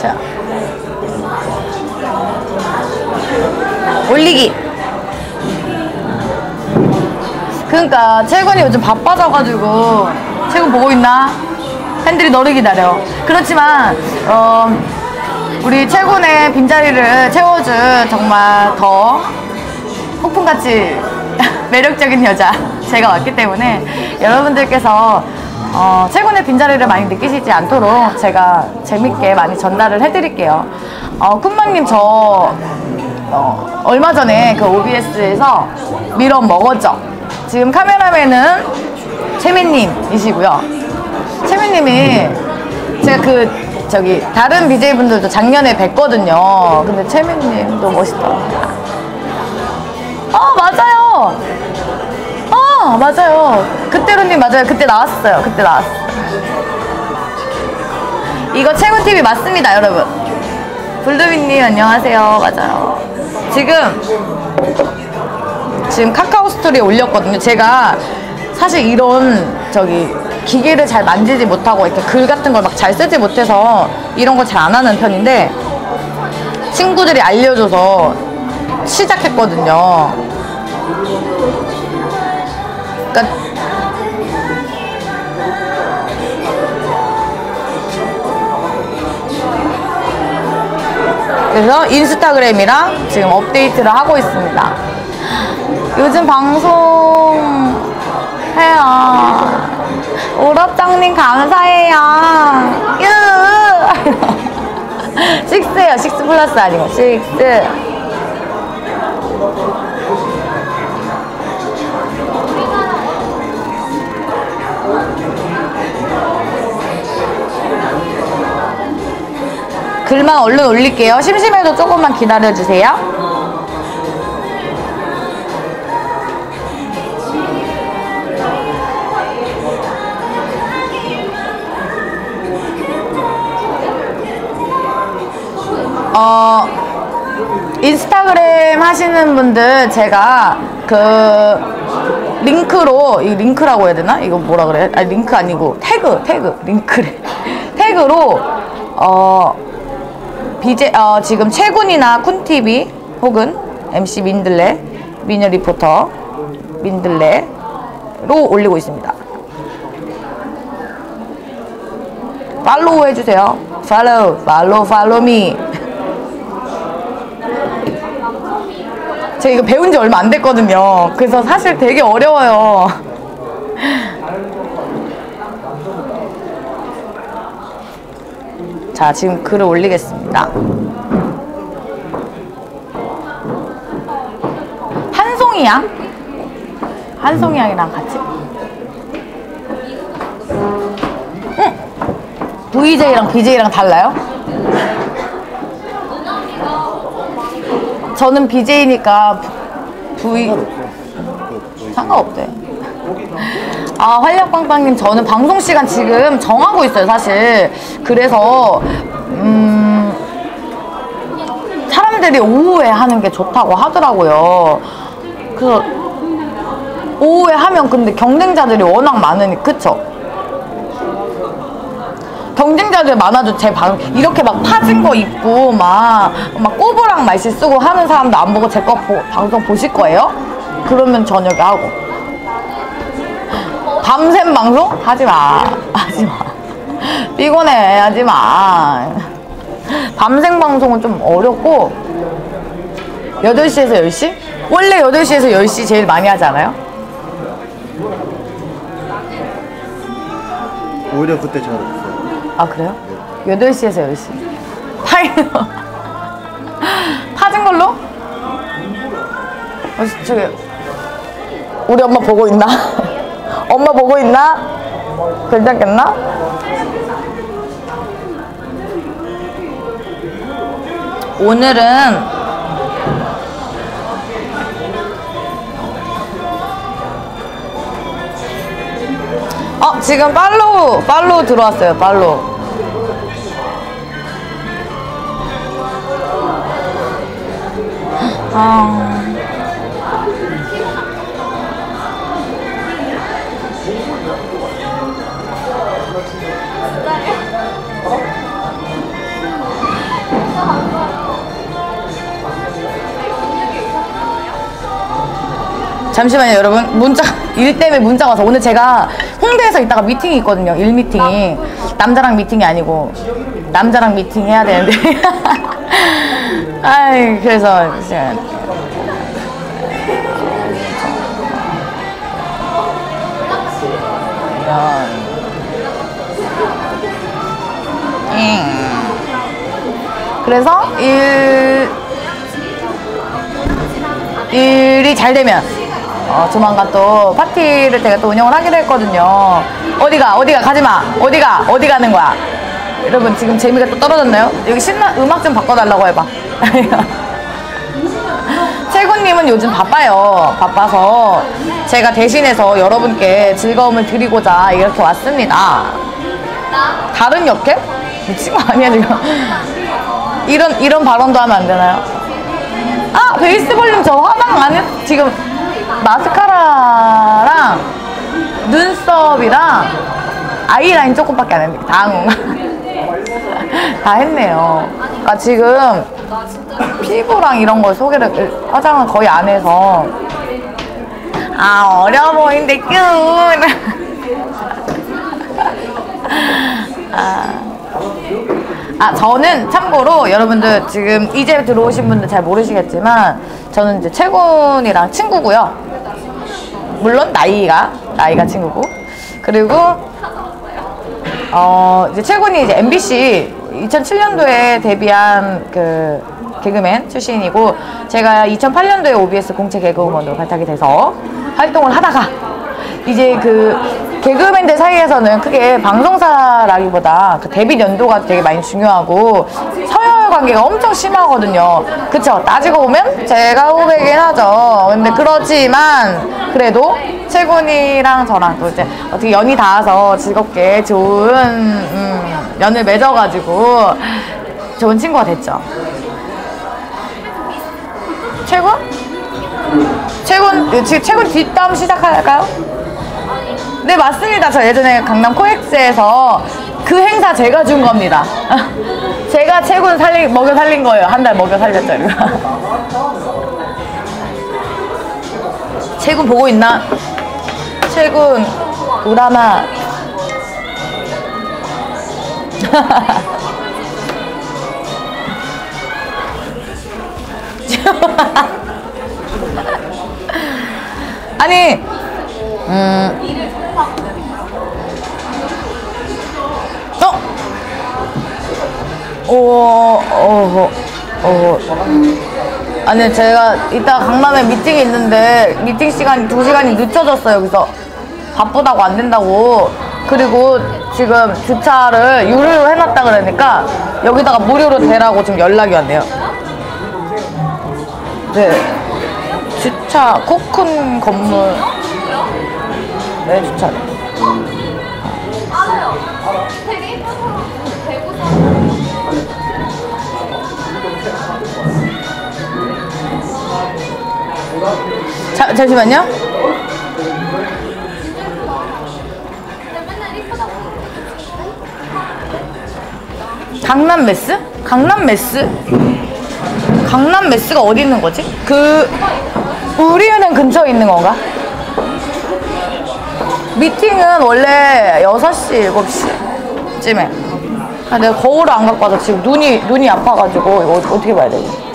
자. 올리기. 그러니까 채군이 요즘 바빠져가지고 채군 보고 있나? 팬들이 너를 기다려. 그렇지만 어, 우리 채군의 빈자리를 채워준 정말 더 폭풍같이 매력적인 여자 제가 왔기 때문에 여러분들께서 어, 채군의 빈자리를 많이 느끼시지 않도록 제가 재밌게 많이 전달을 해드릴게요. 어, 쿤방님 저 어, 얼마 전에 그 OBS에서 밀어 먹었죠. 지금 카메라맨은 채민님이시고요. 채민님이 제가 그 저기 다른 BJ분들도 작년에 뵀거든요. 근데 채민님도 멋있더라고요. 어 맞아요. 어 맞아요. 그때로님 맞아요. 그때 나왔어요. 그때 나왔어요. 이거 채군 TV 맞습니다, 여러분. 불도비님 안녕하세요. 맞아요. 지금 지금 카카오 스토리에 올렸거든요. 제가 사실 이런 저기 기계를 잘 만지지 못하고 이렇게 글 같은 걸 막 잘 쓰지 못해서 이런 걸 잘 안 하는 편인데 친구들이 알려줘서 시작했거든요. 그러니까 그래서 인스타그램이랑 지금 업데이트를 하고 있습니다. 요즘 방송 해요. 오럽장님 감사해요. 유! 식스예요. 식스 플러스 아니고 식스. 글만 얼른 올릴게요. 심심해도 조금만 기다려주세요. 어, 인스타그램 하시는 분들 제가 그 링크로 이 링크라고 해야 되나? 이거 뭐라 그래? 아니 링크 아니고 태그 태그 링크래 태그로 어 BJ 어 지금 채군이나 쿤TV 혹은 MC 민들레 미녀 리포터 민들레로 올리고 있습니다. 팔로우 해주세요. 팔로우, 팔로우, 팔로우 미. 제가 이거 배운 지 얼마 안 됐거든요. 그래서 사실 되게 어려워요. 자, 지금 글을 올리겠습니다. 한송이 양? 한송이 양이랑 같이? 응. VJ랑 BJ랑 달라요? 저는 BJ니까 V 상관없대. 아 활력빵빵님 저는 방송 시간 지금 정하고 있어요 사실. 그래서 음 사람들이 오후에 하는 게 좋다고 하더라고요. 그래서 오후에 하면 근데 경쟁자들이 워낙 많으니 그쵸? 경쟁자들 많아도 제 방 이렇게 막 파진 거 입고 막 막 꼬부랑 말씨 쓰고 하는 사람도 안 보고 제 거 방송 보실 거예요? 그러면 저녁에 하고 밤샘 방송 하지 마 하지 마 피곤해 하지 마 밤샘 방송은 좀 어렵고 8시에서 10시? 원래 8시에서 10시 제일 많이 하지 않아요? 오히려 그때 잘했어요. 아 그래요? 8시에서 10시 파이 파진 걸로? 어, 저기 우리 엄마 보고 있나? 엄마 보고 있나? 괜찮겠나? 오늘은 어 지금 팔로우 팔로우 들어왔어요 팔로우 아 잠시만요 여러분. 문자 일 때문에 문자가 와서. 오늘 제가 홍대에서 있다가 미팅이 있거든요 일 미팅이. 남자랑 미팅이 아니고. 남자랑 미팅 해야 되는데. 아이 그래서 이제. 그래서 일 일이 잘 되면 어, 조만간 또 파티를 제가 또 운영을 하기로 했거든요. 어디가 어디가 가지마 어디가 어디 가는 거야? 여러분 지금 재미가 또 떨어졌나요? 여기 신나 음악 좀 바꿔달라고 해봐. 최군님은 요즘 바빠요. 바빠서 제가 대신해서 여러분께 즐거움을 드리고자 이렇게 왔습니다. 다른 역해? 미친 거 아니야 지금? 이런 이런 발언도 하면 안 되나요? 아 베이스 볼륨 저 화장 안 했. 지금 마스카라랑 눈썹이랑 아이라인 조금밖에 안 했는데 다 했네요. 그러니까 지금 피부랑 이런 걸 소개를 화장은 거의 안 해서 아 어려 보이는데 뀨. 아, 저는 참고로 여러분들 지금 이제 들어오신 분들 잘 모르시겠지만 저는 이제 채군이랑 친구고요. 물론 나이가 나이가 친구고 그리고 어 이제 채군이 이제 MBC 2007년도에 데뷔한 그 개그맨 출신이고 제가 2008년도에 OBS 공채 개그우먼으로 발탁이 돼서 활동을 하다가 이제 그 개그맨들 사이에서는 크게 방송사라기보다 그 데뷔 연도가 되게 많이 중요하고 서열 관계가 엄청 심하거든요. 그쵸? 따지고 보면 제가 후배긴 하죠. 근데 그렇지만 그래도 채군이랑 저랑 또 이제 어떻게 연이 닿아서 즐겁게 좋은 음, 연을 맺어가지고 좋은 친구가 됐죠. 최군? 최군, 지금 최군 뒷담 시작할까요? 네, 맞습니다. 저 예전에 강남 코엑스에서 그 행사 제가 준 겁니다. 제가 최군 살리, 먹여 살린 거예요. 한 달 먹여 살렸죠. 최군 보고 있나? 최군, 우라마. 아니, 음. 어, 어, 어, 아니, 제가 이따 강남에 미팅이 있는데, 미팅 시간이 두 시간이 늦춰졌어요. 그래서 바쁘다고 안 된다고. 그리고 지금 주차를 유료로 해놨다 그러니까, 여기다가 무료로 대라고 지금 연락이 왔네요. 네. 주차, 코큰 건물. 네, 주차 자, 잠시만요. 강남 메스? 강남 메스? 강남 메스가 어디 있는 거지? 그 우리은행 근처에 있는 건가? 미팅은 원래 6시, 7시쯤에. 아, 내가 거울을 안 갖고 와서 지금 눈이, 눈이 아파가지고 이거 어- 어떻게 봐야 되지?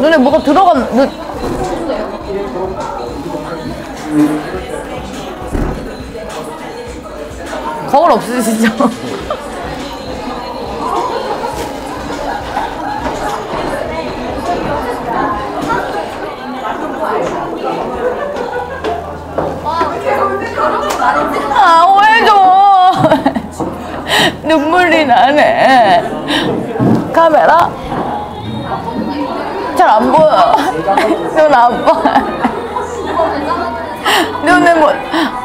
눈에 뭐가 들어간, 눈, 거울 없으시죠? 아, 오해줘. 눈물이 나네. 카메라? 잘 안 보여. 눈 아파. 눈은 뭐,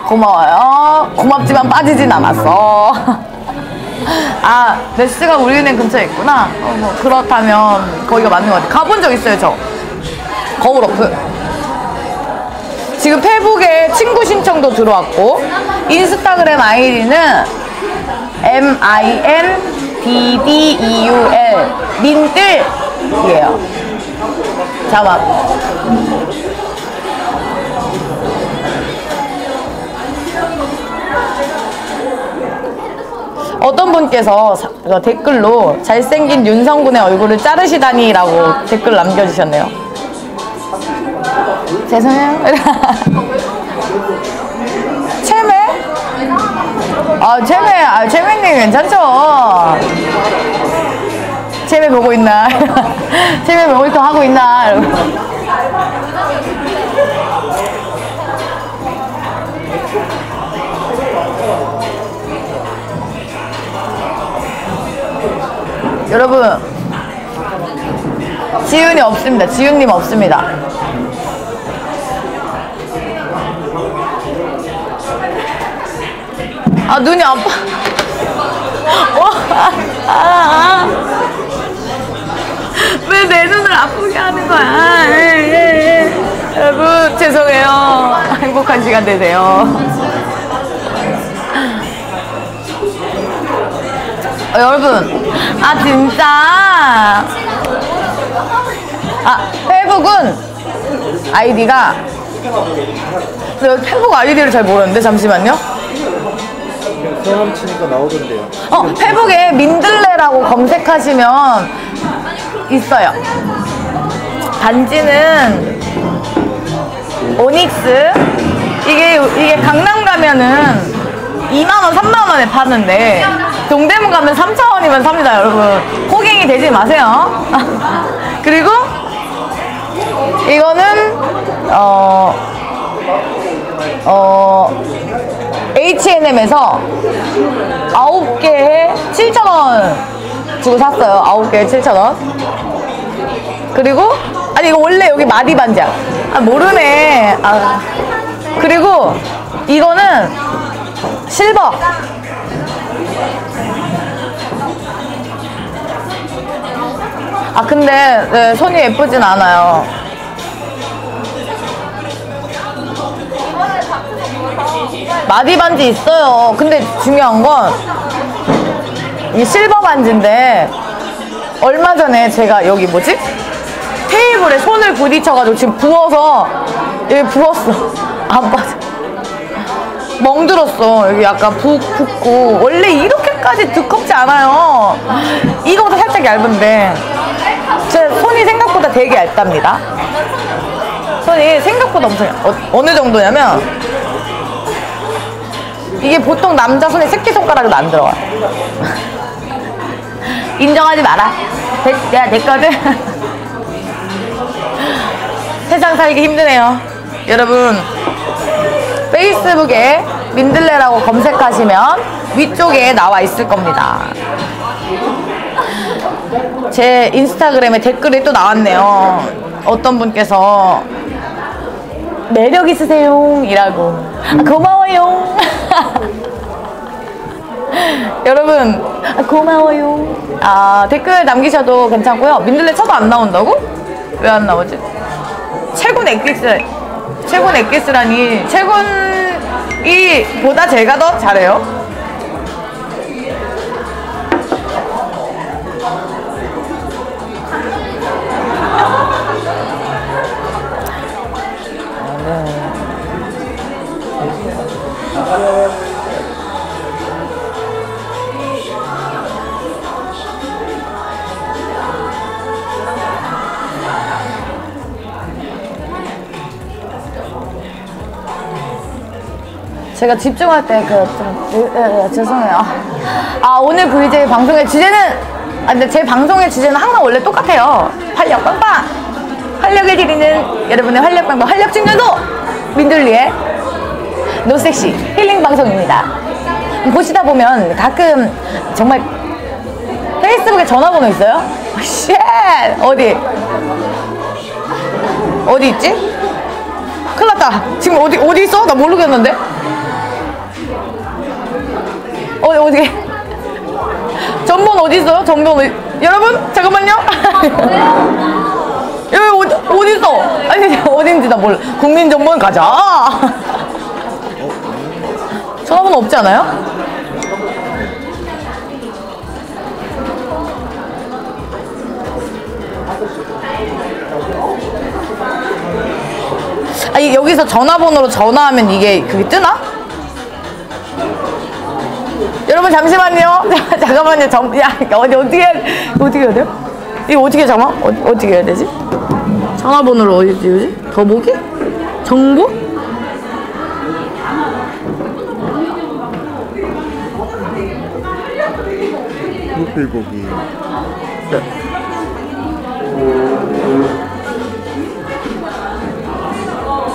고마워요. 고맙지만 빠지진 않았어. 아, 레스가 우리은행 근처에 있구나. 어, 뭐, 그렇다면 거기가 맞는 것 같아요. 가본 적 있어요, 저. 거울 어플. 지금 페북에 친구 신청도 들어왔고 인스타그램 아이디는 M I N D D E U L 민들이에요. 자막. 어떤 분께서 사- 어, 댓글로 잘생긴 윤성군의 얼굴을 자르시다니 라고 댓글 남겨주셨네요. 죄송해요. 채매? 아, 채매, 아, 채매님 괜찮죠? 채매 보고 있나? 채매 모니터 하고 있나? 여러분, 지윤이 없습니다. 지윤님 없습니다. 아 눈이 아파. 어, 아, 아, 아. 왜 내 눈을 아프게 하는 거야? 예, 예, 예. 여러분 죄송해요. 행복한 시간 되세요. 어, 여러분, 아 진짜. 아 페북은 아이디가 내가 페북 아이디를 잘 모르는데 잠시만요. 성함 치니까 나오던데요. 어, 페북에 민들레라고 검색하시면 있어요. 단지는 오닉스. 이게, 이게 강남 가면은 2만원, 3만원에 파는데, 동대문 가면 3천원이면 삽니다, 여러분. 호갱이 되지 마세요. 그리고, 이거는, 어, 어, H&M에서 아홉 개에 7,000원 주고 샀어요. 아홉 개에 7,000원. 그리고, 아니, 이거 원래 여기 마디 반지야. 아, 모르네. 아. 그리고, 이거는 실버. 아, 근데, 네, 손이 예쁘진 않아요. 마디 반지 있어요. 근데 중요한 건 이게 실버 반지인데 얼마 전에 제가 여기 뭐지? 테이블에 손을 부딪혀가지고 지금 부어서 여기 부었어. 안 빠져. 멍들었어. 여기 약간 붓, 붓고. 원래 이렇게까지 두껍지 않아요. 이거보다 살짝 얇은데. 제 손이 생각보다 되게 얇답니다. 손이 생각보다 엄청 얇- 어, 어느 정도냐면 이게 보통 남자 손에 새끼손가락도 안 들어가요. 인정하지 마라. 내, 내가 내 거든. 세상 살기 힘드네요. 여러분, 페이스북에 민들레라고 검색하시면 위쪽에 나와 있을 겁니다. 제 인스타그램에 댓글이 또 나왔네요. 어떤 분께서 매력 있으세요 이라고 아, 고마워요 여러분 아, 고마워요 아 댓글 남기셔도 괜찮고요 민들레 쳐도 안 나온다고? 왜 안 나오지? 최군 엑기스 최군 엑기스라니 최군이 보다 제가 더 잘해요 제가 집중할 때 그좀 죄송해요. 아 오늘 VJ 방송의 주제는 아 근데 제 방송의 주제는 항상 원래 똑같아요. 활력 빵빵. 활력을 드리는 여러분의 활력 빵빵 활력 충전도 민들리의 노섹시 힐링 방송입니다. 보시다 보면 가끔 정말 페이스북에 전화번호 있어요? 쉣 어디 어디 있지? 큰일 났다. 지금 어디, 어디 있어? 나 모르겠는데? 어, 어디? 전번 어디 있어요? 전번 어디? 여러분 잠깐만요. 여기 어디, 어디 있어? 아니 어딘지 나 몰라. 국민 전번 가자. 전화번호 없지 않아요? 아 여기서 전화번호로 전화하면 이게 그게 뜨나? 여러분 잠시만요. 잠깐만요. 점, 야 어디 어떻게 어떻게 해야 돼요? 이거 어떻게 잠깐 어, 어떻게 해야 되지? 전화번호를 어디 띄우지? 더보기? 정보? 프로필 보기.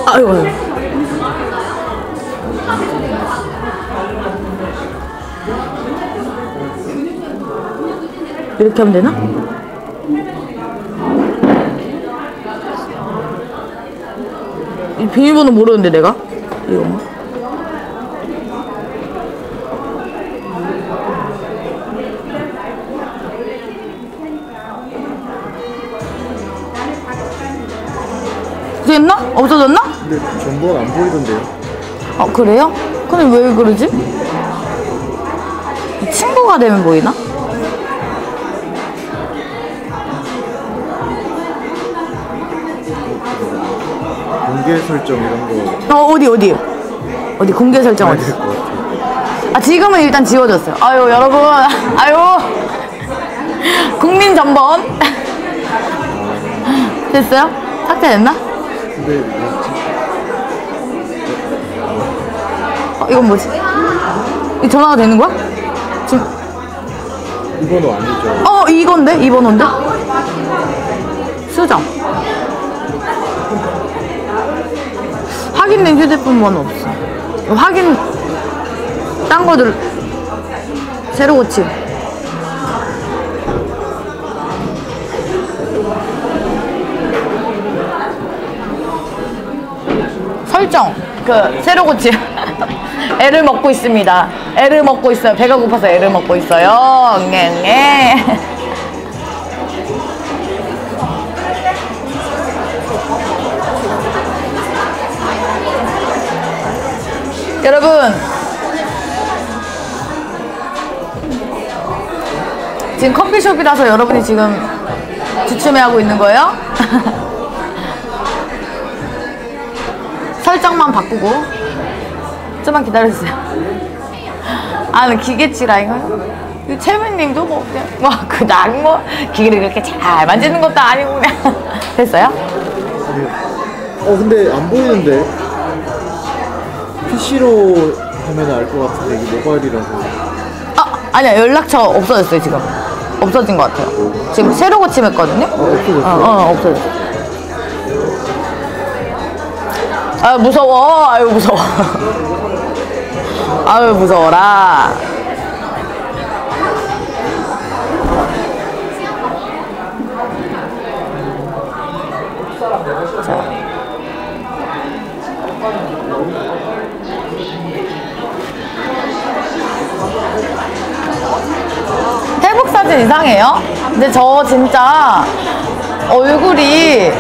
아이고. 아이고. 이렇게 하면 되나? 이 비밀번호 모르는데 내가? 이거 뭐? 됐나? 없어졌나? 근데 정보가 안 보이던데요. 아 그래요? 근데 왜 그러지? 친구가 되면 보이나? 공개 설정 이런 거 어 어디 어디 어디 공개 설정 어디? 같아요. 아 지금은 일단 지워졌어요. 아유 여러분 아유 국민 전번 됐어요? 삭제됐나? 근데? 어, 이건 뭐지? 이 전화가 되는 거야? 지금 이 번호 아니죠? 어 이건데 이 번호인데 수정 확인된 휴대폰 번호 없어. 확인 딴 거들 새로 고침. 설정. 그 새로 고침. 애를 먹고 있습니다. 애를 먹고 있어요. 배가 고파서 애를 먹고 있어요. 응애 여러분. 지금 커피숍이라서 여러분이 지금 주춤해하고 있는 거예요? 설정만 바꾸고. 좀만 기다려주세요. 아, 나 기계치라 이거 이 채민님도 뭐 그냥 뭐그난뭐 기계를 그렇게 잘 만지는 것도 아니고 그냥. 됐어요? 어 근데 안 보이는데 PC로 하면 알 것 같은데 이게 모바일이라서. 아 아니야. 연락처 없어졌어요 지금. 없어진 것 같아요. 지금 새로 고침했거든요? 없어졌어요? 어, 어 없어졌어 아 무서워. 아유 무서워. 아유 무서워라 사진 이상해요? 근데 저 진짜 얼굴이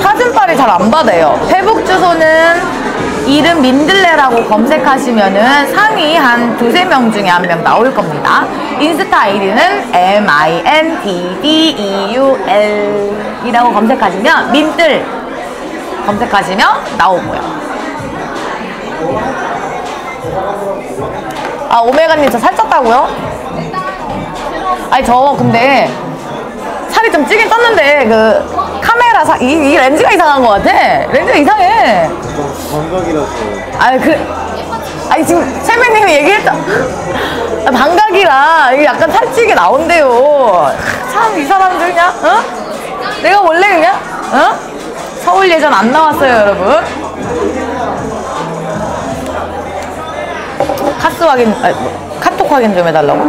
사진빨이 잘 안 받아요. 회복 주소는 이름 민들레라고 검색하시면은 상위 한 두세 명 중에 한 명 나올 겁니다. 인스타 아이디는 M-I-N-D-D-E-U-L 이라고 검색하시면 민들 검색하시면 나오고요. 아, 오메가님 저 살쪘다고요? 아니 저 근데 살이 좀 찌긴 쪘는데 그 카메라 사, 이, 이 렌즈가 이상한 것 같아. 렌즈가 이상해. 감- 감각이라서 아니 그 아니 지금 채민님이 얘기했죠 아, 방각이라 이게 약간 살찌게 나온대요. 참 이 사람들 그냥 어? 내가 원래 그냥 어? 서울 예전 안 나왔어요 여러분. 카스 확인 아니, 뭐, 카톡 확인 좀 해달라고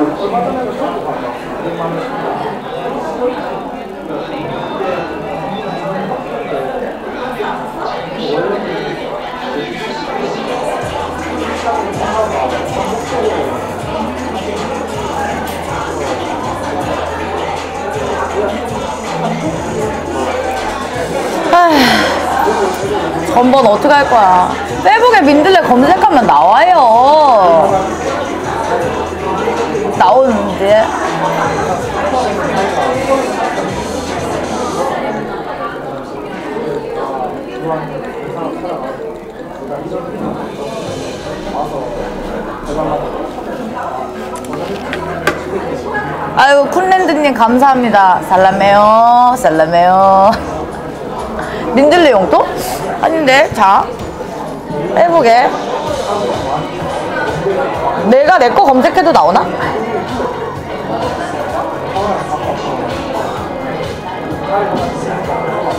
전번 어떻게 할 거야? 페북에 민들레 검색하면 나와요. 나오는데. 아유 쿤랜드님 감사합니다 살라메요 살라메요 민들레 용도? 아닌데 자 해보게 내가 내 거 검색해도 나오나?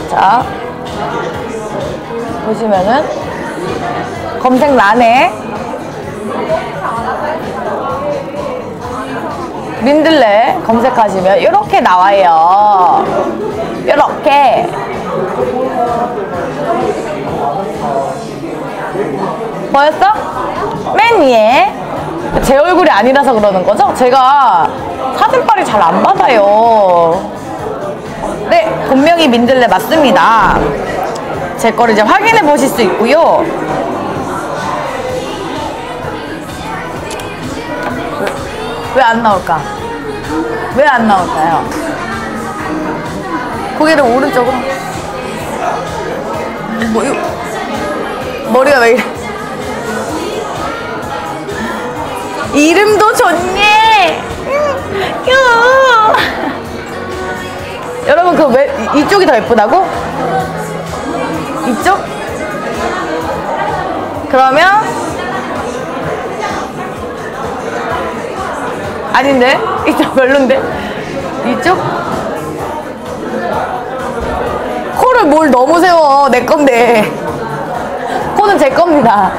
자 보시면은 검색란에 민들레 검색하시면 이렇게 나와요. 이렇게. 보였어? 맨 위에 제 얼굴이 아니라서 그러는 거죠? 제가 사진빨이 잘 안 받아요. 네, 분명히 민들레 맞습니다. 제 거를 이제 확인해 보실 수 있고요. 왜 안 나올까? 왜 안 나올까요? 고개를 오른쪽으로. 뭐, 이거, 머리가 왜 이래? 이름도 좋네! 유! 여러분, 그 왜, 이- 이쪽이 더 예쁘다고? 이쪽? 그러면 아닌데? 이쪽 별론데? 이쪽? 코를 뭘 너무 세워 내 건데 코는 제 겁니다